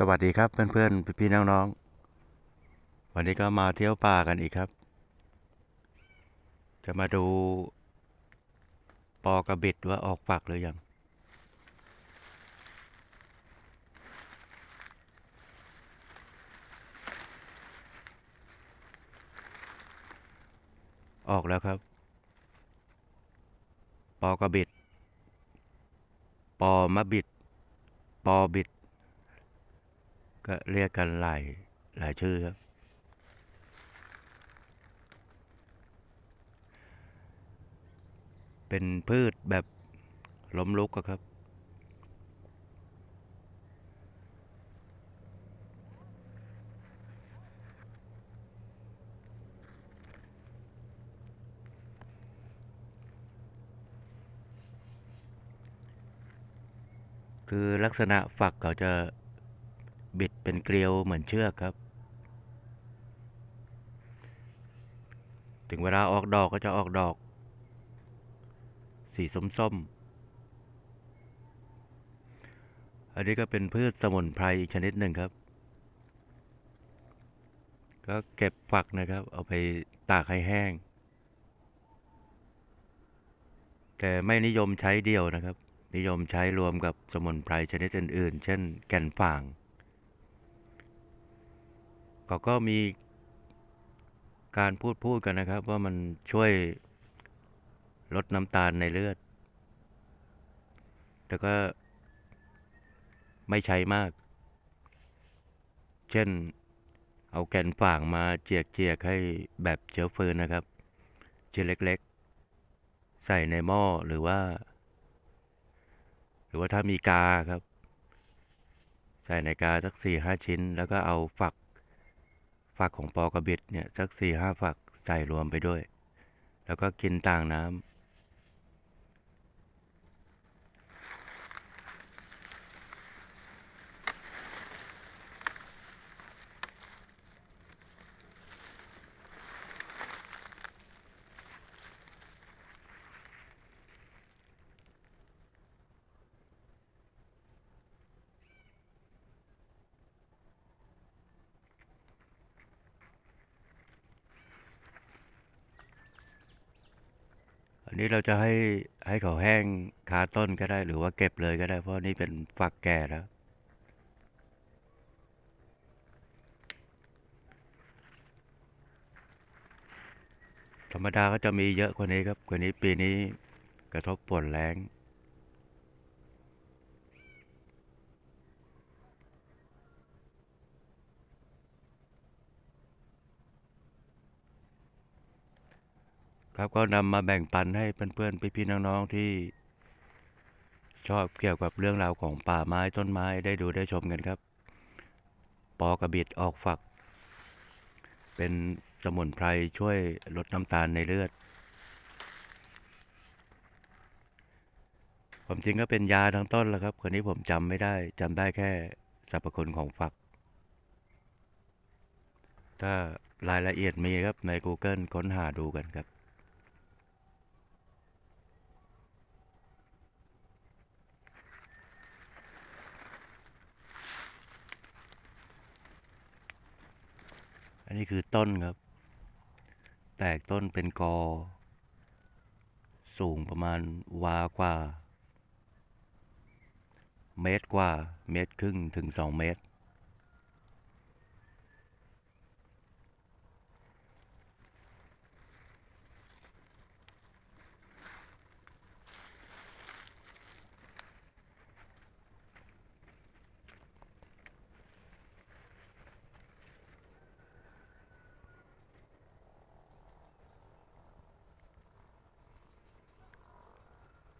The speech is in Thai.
สวัสดีครับเพื่อนๆพี่ๆน้องๆ วันนี้ก็มาเที่ยวป่ากันอีกครับ จะมาดู ปอกระบิดว่าออกฝักหรือยังออกแล้วครับ ปอกระบิด ปอมะบิด ปอบิด ก็เรียกกันหลายหลายชื่อครับ เป็นพืชแบบล้มลุกอะครับ คือลักษณะฝักเขาจะ เป็นเกลียวเหมือนเชือกครับ ถึงเวลาออกดอกก็จะออกดอก สีส้มๆ อันนี้ก็เป็นพืชสมุนไพรอีกชนิดหนึ่งครับ ก็เก็บฝักนะครับ เอาไปตากให้แห้ง แต่ไม่นิยมใช้เดี่ยวนะครับ นิยมใช้รวมกับสมุนไพรชนิดอื่นๆ เช่นแก่นฝาง เขาก็มีการพูดพูดกันนะครับ ว่ามันช่วยลดน้ำตาลในเลือด แต่ก็ไม่ใช้มาก เช่นเอาแกนฝางมาเจียกเจียกให้แบบเชื้อฟืนนะครับ ชิ้นเล็กๆ ใส่ในหม้อหรือว่า หรือว่าถ้ามีกาครับ ใส่ในกาสักสี่ห้าชิ้น แล้วก็เอาฝัก ฝักของปอกระบิดเนี่ยสักสี่ห้าฝักใส่รวมไปด้วย แล้วก็กินต่างน้ำ นนี้เราจะให้ให้เขาแห้งคาต้นก็ได้หรือว่าเก็บเลยก็ได้ เพราะนี่เป็นฝักแก่แล้วธรรมดาก็จะมีเยอะกว่านี้ครับกว่านี้ปีนี้กระทบฝนแรง ครับก็นำมาแบ่งปันให้เพื่อนๆพี่ๆน้องๆที่ ชอบเกี่ยวกับเรื่องราวของป่าไม้ต้นไม้ได้ดูได้ชมกันครับ ปอกระบิดออกฝัก เป็นสมุนไพรช่วยลดน้ำตาลในเลือดความจริงก็เป็นยาทั้งต้นแล้วครับคนนี้ผมจำไม่ได้จำได้แค่สรรพคุณของฝัก ถ้ารายละเอียดมีครับใน Google ค้นหาดูกันครับ อันนี้คือต้นครับ แตกต้นเป็นกอ สูงประมาณวากว่า เมตรกว่า เมตรครึ่งถึงสองเมตร